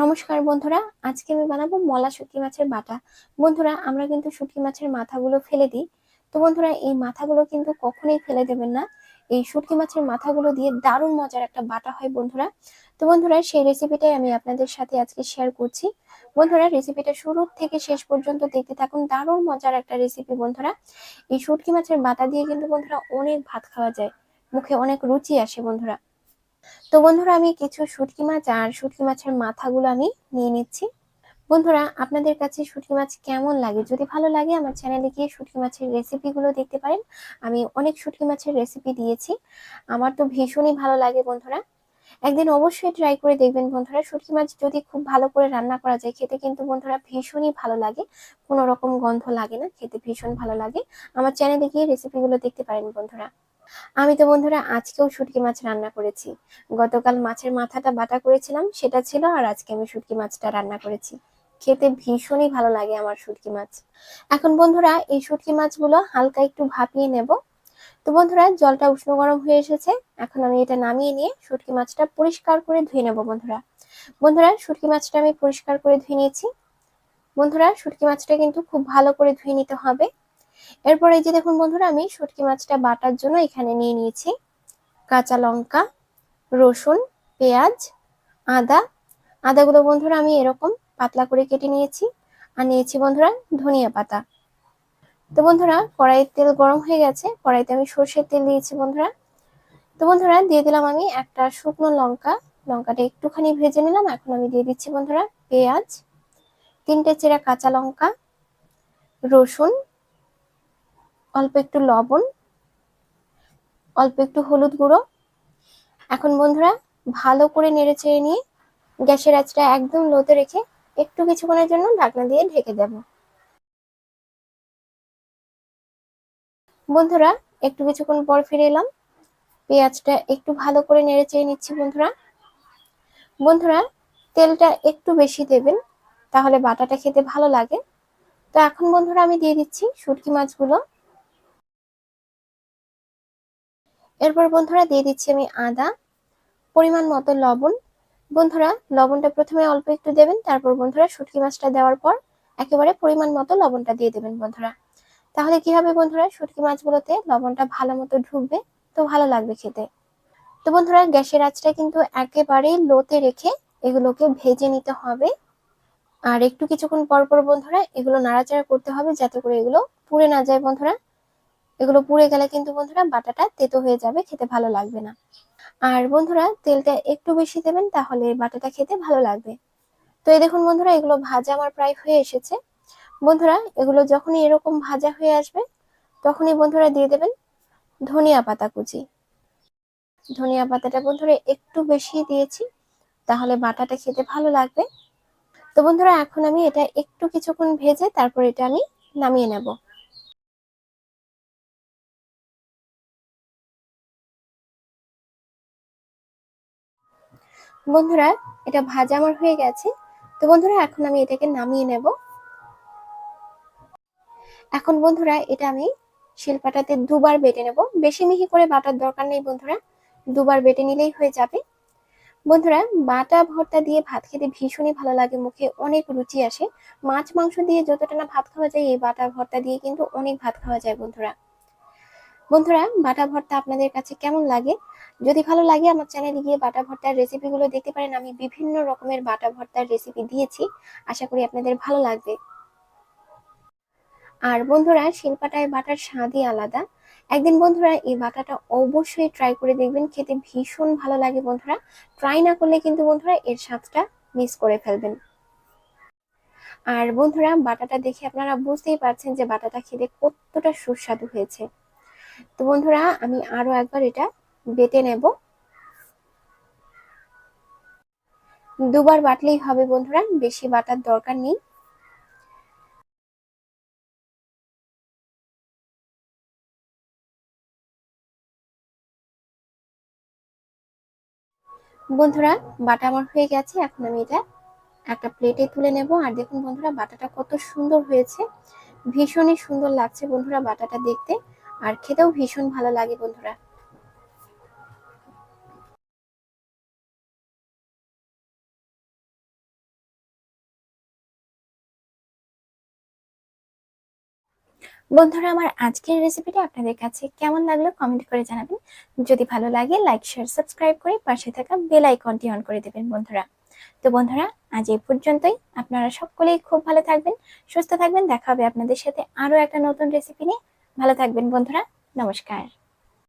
নমস্কার বন্ধুরা, আজকে আমি বানাবো মলা শুটকি মাছের বাটা। বন্ধুরা, আমরা কিন্তু শুটকি মাছের মাথাগুলো ফেলে দিই। তো বন্ধুরা, এই মাথাগুলো কিন্তু কখনোই ফেলে দেবেন না। এই শুটকি মাছের মাথাগুলো দিয়ে দারুণ মজার একটা বাটা হয় বন্ধুরা। তো বন্ধুরা, সেই রেসিপিটাই আমি আপনাদের সাথে আজকে শেয়ার করছি। বন্ধুরা রেসিপিটা শুরু থেকে শেষ পর্যন্ত দেখতে থাকুন। দারুণ মজার একটা রেসিপি বন্ধুরা। এই শুটকি মাছের বাটা দিয়ে কিন্তু বন্ধুরা অনেক ভাত খাওয়া যায়। মুখে অনেক রুচি আসে বন্ধুরা। তো বন্ধুরা, আমি কিছু শুটকি মাছ আর শুটকি মাছের মাথাগুলো আমি নিয়ে নিচ্ছি। বন্ধুরা, আপনাদের কাছে শুটকি মাছ কেমন লাগে? যদি ভালো লাগে, আমার চ্যানেলে গিয়ে শুটকি মাছের রেসিপিগুলো দেখতে পারেন। আমি অনেক শুটকি মাছের রেসিপি দিয়েছি। আমার তো ভীষণই ভালো লাগে বন্ধুরা। একদিন অবশ্যই ট্রাই করে দেখবেন বন্ধুরা। শুটকি মাছ যদি খুব ভালো করে রান্না করা যায়, খেতে কিন্তু বন্ধুরা ভীষণই ভালো লাগে। কোনো রকম গন্ধ লাগে না, খেতে ভীষণ ভালো লাগে। আমার চ্যানেলে গিয়ে রেসিপিগুলো দেখতে পারেন বন্ধুরা। আমি তো বন্ধুরা আজকেও শুটকি মাছ রান্না করেছি। গতকাল মাছের মাথাটা বাটা করেছিলাম, সেটা ছিল আর আজকে আমি শুটকি মাছটা রান্না করেছি। খেতে ভীষণই ভালো লাগে আমার শুটকি মাছ। এখন বন্ধুরা এই শুটকি মাছগুলো হালকা একটু ভাপিয়ে নেব। তো বন্ধুরা জলটা উষ্ণ গরম হয়ে এসেছে, এখন আমি এটা নামিয়ে নিয়ে শুটকি মাছটা পরিষ্কার করে ধুয়ে নেব বন্ধুরা। বন্ধুরা শুটকি মাছটা আমি পরিষ্কার করে ধুয়ে নিয়েছি। বন্ধুরা শুটকি মাছটা কিন্তু খুব ভালো করে ধুয়ে নিতে হবে। এরপরে যে দেখুন বন্ধুরা, আমি শুটকি মাছটা বাটার জন্য এখানে নিয়ে নিয়েছি। কাঁচা লঙ্কা, রসুন, পেঁয়াজ, আদা। আদাগুলো বন্ধুরা আমি এরকম পাতলা করে কেটে নিয়েছি। আর নিয়েছি বন্ধুরা ধনিয়া পাতা। তো বন্ধুরা, কড়াইয়ের তেল গরম হয়ে গেছে। কড়াইতে আমি সর্ষের তেল দিয়েছি বন্ধুরা। তো বন্ধুরা, দিয়ে দিলাম আমি একটা শুকনো লঙ্কা। লঙ্কাটা একটুখানি ভেজে নিলাম। এখন আমি দিয়ে দিচ্ছি বন্ধুরা পেঁয়াজ, তিনটে চেরা কাঁচা লঙ্কা, রসুন অল্প একটু লবণ, অল্প একটু হলুদ গুঁড়ো। এখন বন্ধুরা, ভালো করে নেড়ে চেড়ে নিয়ে গ্যাসের আঁচটা একদম লোতে রেখে একটু কিছুক্ষণের জন্য ঢাকনা দিয়ে ঢেকে দেব। বন্ধুরা, একটু কিছুক্ষণ পর ফিরে এলাম। পেঁয়াজটা একটু ভালো করে নেড়ে চেড়ে নিচ্ছি বন্ধুরা। বন্ধুরা, তেলটা একটু বেশি দেবেন, তাহলে বাটাটা খেতে ভালো লাগে। তো এখন বন্ধুরা আমি দিয়ে দিচ্ছি শুটকি মাছগুলো। এরপর বন্ধুরা দিয়ে দিচ্ছি আমি আদা, পরিমাণ মতো লবণ। বন্ধুরা, লবণটা প্রথমে অল্প একটু দেবেন, তারপর বন্ধুরা শুটকি মাছটা দেওয়ার পর একেবারে পরিমাণ মতো লবণটা দিয়ে দেবেন বন্ধুরা। তাহলে কি হবে বন্ধুরা, শুটকি মাছগুলোতে লবণটা ভালো মতো ঢুকবে, তো ভালো লাগবে খেতে। তো বন্ধুরা, গ্যাসের আঁচটা কিন্তু একেবারেই লোতে রেখে এগুলোকে ভেজে নিতে হবে। আর একটু কিছুক্ষণ পর পর বন্ধুরা, এগুলো নাড়াচাড়া করতে হবে যাতে করে এগুলো পুড়ে না যায় বন্ধুরা। এগুলো পুড়ে গেলে কিন্তু বন্ধুরা বাটাটা তেতো হয়ে যাবে, খেতে ভালো লাগবে না। আর বন্ধুরা তেলটা একটু বেশি দেবেন তাহলে বাটাটা খেতে ভালো লাগবে। তো এই দেখুন বন্ধুরা, এগুলো ভাজা আমার প্রায় হয়ে এসেছে। বন্ধুরা, এগুলো যখনই এরকম ভাজা হয়ে আসবে, তখনই বন্ধুরা দিয়ে দেবেন ধনিয়া পাতা কুচি। ধনিয়া পাতাটা বন্ধুরা একটু বেশি দিয়েছি, তাহলে বাটাটা খেতে ভালো লাগবে। তো বন্ধুরা, এখন আমি এটা একটু কিছুক্ষণ ভেজে তারপর এটা আমি নামিয়ে নেব। বন্ধুরা, এটা ভাজা আমার হয়ে গেছে। তো বন্ধুরা, এখন আমি এটাকে নামিয়ে নেব। এখন বন্ধুরা, এটা আমি শিলপাটাতে দুবার বেটে নেব। বেশি মিহি করে বাটার দরকার নেই বন্ধুরা, দুবার বেটে নিলেই হয়ে যাবে। বন্ধুরা, বাটা ভর্তা দিয়ে ভাত খেতে ভীষণই ভালো লাগে, মুখে অনেক রুচি আসে। মাছ মাংস দিয়ে যতটা না ভাত খাওয়া যায়, এই বাটা ভর্তা দিয়ে কিন্তু অনেক ভাত খাওয়া যায় বন্ধুরা। বন্ধুরা, বাটা ভর্তা আপনাদের কাছে কেমন লাগে? যদি ভালো লাগে, আমার চ্যানেলে গিয়ে বাটা ভর্তার রেসিপিগুলো দেখতে পারেন। আমি বিভিন্ন রকমের বাটা ভর্তার রেসিপি দিয়েছি। আশা করি আপনাদের ভালো লাগবে। আর বন্ধুরা, শিলপাটায় বাটার স্বাদই আলাদা। একদিন বন্ধুরা, এই বাটাটা অবশ্যই ট্রাই করে দেখবেন। খেতে ভীষণ ভালো লাগে বন্ধুরা। ট্রাই না করলে কিন্তু বন্ধুরা, এর স্বাদটা মিস করে ফেলবেন। আর বন্ধুরা, বাটাটা দেখে আপনারা বুঝতেই পারছেন যে বাটাটা খেতে কতটা সুস্বাদু হয়েছে। তো বন্ধুরা, আমি আরও একবার এটা বেটে নেব। দুবার বাটলেই হবে বন্ধুরা, বেশি বাটার দরকার নেই। বন্ধুরা, বাটা আমার হয়ে গেছে, এখন আমি এটা একটা প্লেটে তুলে নেব। আর দেখুন বন্ধুরা, বাটাটা কত সুন্দর হয়েছে। ভীষণই সুন্দর লাগছে বন্ধুরা, বাটাটা দেখতে। আর খেতেও ভীষণ ভালো লাগে বন্ধুরা। বন্ধুরা, আমার আজকের রেসিপিটি আপনাদের কাছে কেমন লাগল কমেন্ট করে জানাবেন। যদি ভালো লাগে লাইক শেয়ার সাবস্ক্রাইব করে পাশে থাকা বেল আইকনটি অন করে দেবেন বন্ধুরা। তো বন্ধুরা, আজ এই পর্যন্তই। আপনারা সকলেই খুব ভালো থাকবেন, সুস্থ থাকবেন। দেখা হবে আপনাদের সাথে আরও একটা নতুন রেসিপি নিয়ে। ভালো থাকবেন বন্ধুরা নমস্কার।